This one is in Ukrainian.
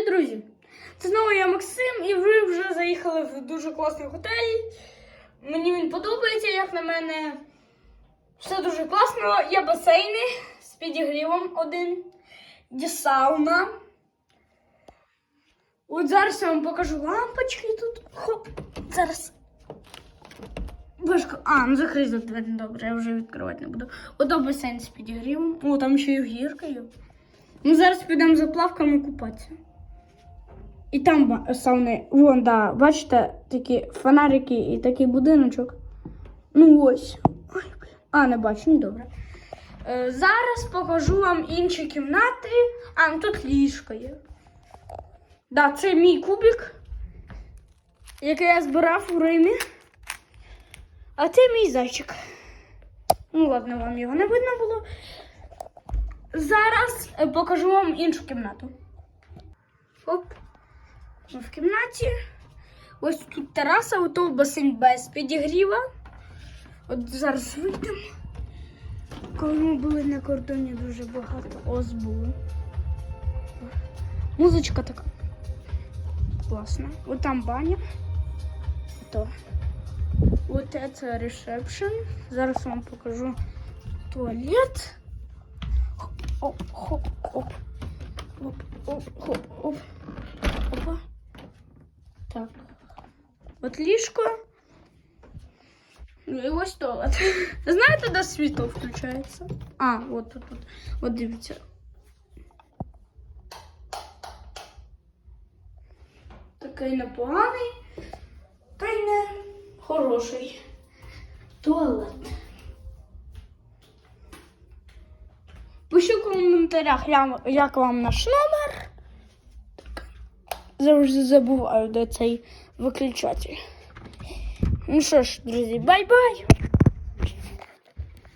Привіт, друзі! Це знову я Максим, і ви вже заїхали в дуже класний готель. Мені він подобається, як на мене. Все дуже класно. Є басейни з підігрівом один, є сауна. От зараз я вам покажу лампочки тут. Хоп, зараз. Важко. А, ну закрий двері, добре, я вже відкривати не буду. Ото басейн з підігрівом. О, там ще й гірка є. Ми зараз підемо за плавками купатися. І там сауни, вон, да, бачите, такі фонарики і такий будиночок. Ну ось. Ой. А, не бачу, ну добре. Е, зараз покажу вам інші кімнати. А, ну тут ліжко є. Да, це мій кубик, який я збирав у Римі. А це мій зайчик. Ну, ладно, вам його не видно було. Зараз е, покажу вам іншу кімнату. Оп. В кімнаті. Ось тут тераса, ото басейн без підігріва. От зараз вийдемо. Коли ми були на кордоні, дуже багато ос було. Музичка така. Класна. От баня. То. От це ресепшн. Зараз вам покажу туалет. Оп, хоп, оп. Оп, оп, хоп, оп. Опа. Так. От ліжко. Ну і ось туалет. Знаєте, де світло включається? А, от тут. От, от дивіться. Такий непоганий, та й не хороший туалет. Пишіть в коментарях, як вам наш номер. Завжди забуваю, де цей виключатель. Ну що ж, друзі, бай-бай!